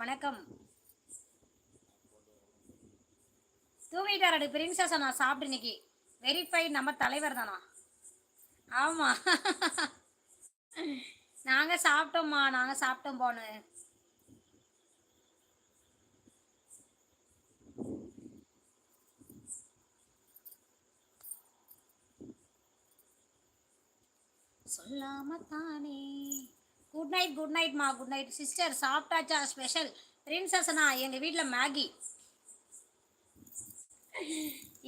வணக்கம். தூங்கிட்டாரு பிரின்சஸ் நான் சாப்பிட்டு இன்னைக்கு. வெரிஃபை நம்ம தலைவர் தானா? ஆமா. நாங்கள் சாப்பிட்டோம்மா நாங்கள் சாப்பிட்டோம் போனு சொல்லாமத்தானே குட் நைட் குட் நைட்மா குட் நைட் சிஸ்டர் சாப்பிட்டாச்சா? ஸ்பெஷல் பிரின்சஸ்னா எங்கள் வீட்டில் மேகி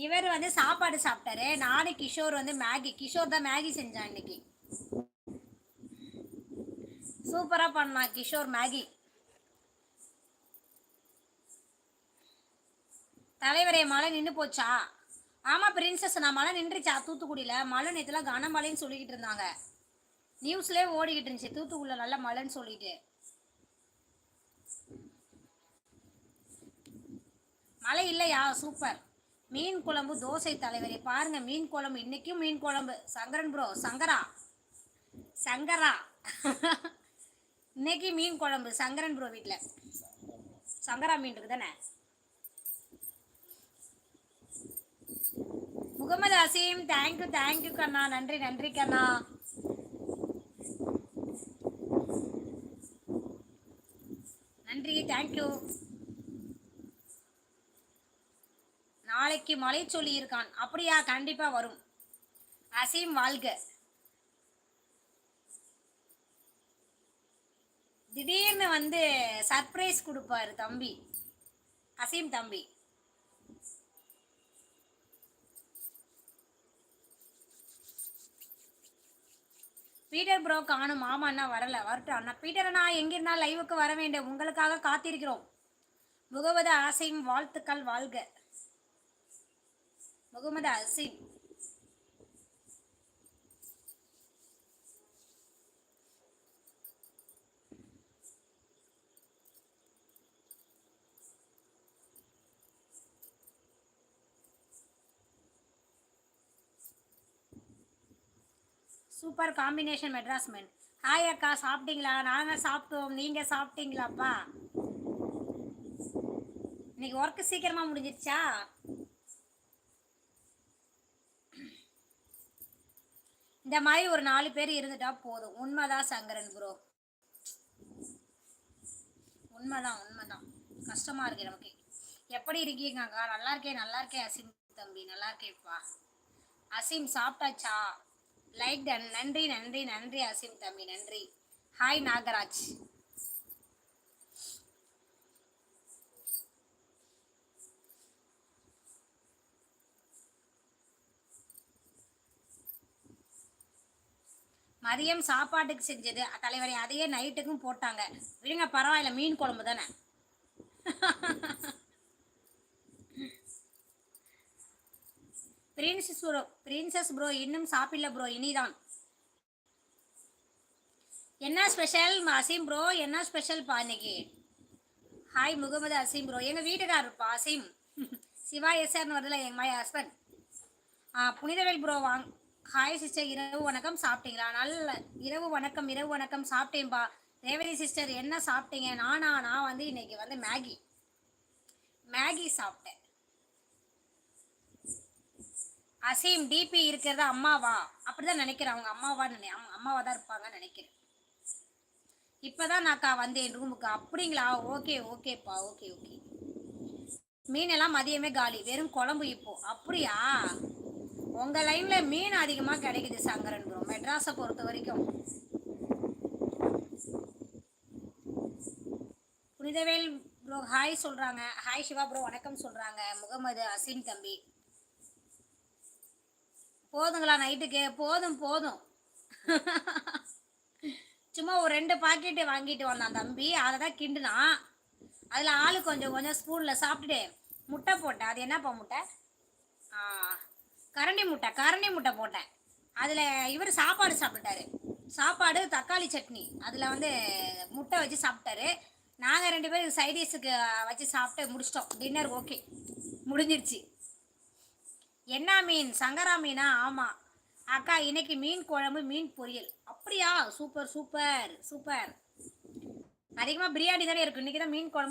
இவர் வந்து சாப்பாடு சாப்பிட்டாரு. நானும் கிஷோர் வந்து மேகி கிஷோர் தான் மேகி செஞ்சான் இன்னைக்கு. சூப்பராக பண்ணான் கிஷோர் மேகி தலைவரே மழை நின்று போச்சா? ஆமாம் பிரின்சஸ் நான் மழை நின்றுச்சா? தூத்துக்குடியில். மழை நேற்றுலாம் கனமழைன்னு சொல்லிக்கிட்டு இருந்தாங்க. நியூஸ்லேயே ஓடிக்கிட்டு இருந்துச்சு. தூத்துக்குள்ள நல்ல மழைன்னு சொல்லிட்டு. மழை இல்லையா? சூப்பர். மீன் குழம்பு தோசை தலைவரே. பாருங்க மீன் குழம்பு. இன்னைக்கும் மீன் குழம்பு. சங்கரன் ப்ரோ சங்கரா. சங்கரா. இன்னைக்கு மீன் குழம்பு. சங்கரன் ப்ரோ வீட்டில் சங்கரா மீன் இருக்கு தானே? Mohammed Azeem thank you thank you கண்ணா. நன்றி நன்றி கண்ணா நன்றி தேங்க்யூ நாளைக்கு மழை சொல்லி இருக்கான் அப்படியா? கண்டிப்பா வரும். அசீம் வாழ்க. திடீர்னு வந்து சர்ப்ரைஸ் கொடுப்பாரு தம்பி. அசீம் தம்பி. பீட்டர் ப்ரோ காணும் ஆமா அண்ணா வரல வரட்டும் அண்ணா. பீட்டர் அண்ணா எங்கிருந்தா லைவுக்கு வர வேண்டும். உங்களுக்காக காத்திருக்கிறோம். முகமது அசீம் வாழ்த்துக்கள் வாழ்க. Mohammed Azeem. Super combination Madras men. Hi அக்கா சாப்பிட்டீங்களா? நாங்கள் சாப்பிட்டோம். நீங்கள் சாப்பிட்டீங்களாப்பா? இன்னைக்கு ஒர்க்கு சீக்கிரமாக முடிஞ்சிருச்சா? இந்த மாதிரி ஒரு நாலு பேர் இருந்துட்டா போதும். உண்மைதான் சங்கரன் ப்ரோ உண்மைதான் உண்மைதான். கஷ்டமாக இருக்கு நமக்கு. எப்படி இருக்கீங்க அக்கா? நல்லா இருக்கேன் நல்லா இருக்கேன் அசீம் தம்பி. நல்லா இருக்கேப்பா அசீம் சாப்பிட்டாச்சா? லைக் டன் நன்றி நன்றி நன்றி அசீம் தம்பி நன்றி. ஹாய் நாகராஜ். மதியம் சாப்பாட்டுக்கு செஞ்சது. தலைவரை அதையே நைட்டுக்கும் போட்டாங்க. விடுங்க பரவாயில்ல மீன் குழம்பு தானே? பிரின்சஸ் ப்ரோ பிரின்சஸ் ப்ரோ இன்னும் சாப்பிடல ப்ரோ இனிதான். என்ன ஸ்பெஷல் அசீம் ப்ரோ என்ன ஸ்பெஷல் பா இன்னைக்கு? ஹாய் முகமது அசீம் ப்ரோ எங்கள் வீட்டுக்காரருப்பா அசீம். சிவா எஸ்ஆர்னு வருதுல எங்கள் மை ஹஸ்பண்ட் ஆ புனிதவேல் ப்ரோ வாங் ஹாய் சிஸ்டர் இரவு வணக்கம் சாப்பிட்டீங்களா? நல்ல இரவு வணக்கம் இரவு வணக்கம் சாப்பிட்டேன்பா ரேவதி சிஸ்டர் என்ன சாப்பிட்டீங்க? நானா நான் வந்து இன்னைக்கு வந்து மேகி மேகி சாப்பிட்டேன். அசீம் டிபி இருக்கிறது அம்மாவா? அப்படிதான் நினைக்கிறேன். அவங்க அம்மாவா நினை அவங்க அம்மாவா தான் இருப்பாங்கன்னு நினைக்கிறேன். இப்பதான் நாக்கா வந்தேன் ரூமுக்கு அப்படிங்களா? ஓகே ஓகேப்பா ஓகே ஓகே. மீனெல்லாம் மதியமே காலி. வெறும் குழம்பு இப்போ. அப்படியா? உங்க லைன்ல மீன் அதிகமா கிடைக்குது சங்கரன் ப்ரோ மெட்ராஸை பொறுத்த வரைக்கும். புனிதவேல் ப்ரோ ஹாய் சொல்றாங்க. ஹாய் சிவா ப்ரோ வணக்கம் சொல்றாங்க. முகமது அசீம் தம்பி. போதுங்களா நைட்டுக்கு? போதும் போதும். சும்மா ஒரு ரெண்டு பாக்கெட்டு வாங்கிட்டு வந்தான் தம்பி. அதை தான் கிண்டுனான் அதில் ஆளு கொஞ்சம் கொஞ்சம் ஸ்பூனில் சாப்பிட்டுட்டு முட்டை போட்டேன். அது என்னப்பா முட்டை? கரண்டி முட்டை கரண்டி முட்டை போட்டேன். அதில் இவர் சாப்பாடு சாப்பிட்டாரு. சாப்பாடு தக்காளி சட்னி. அதில் வந்து முட்டை வச்சு சாப்பிட்டாரு. நாங்கள் ரெண்டு பேரும் சைடிஷுக்கு வச்சு சாப்பிட்டு முடிச்சிட்டோம். டின்னர் ஓகே முடிஞ்சிருச்சு. என்ன மீன்? சங்கரா மீனா? ஆமாம் அக்கா இன்னைக்கு மீன் குழம்பு மீன் பொரியல். அப்படியா? Super super super. அதிகமாக பிரியாணி தானே இருக்கும் இன்றைக்கி தான் மீன் குழம்பு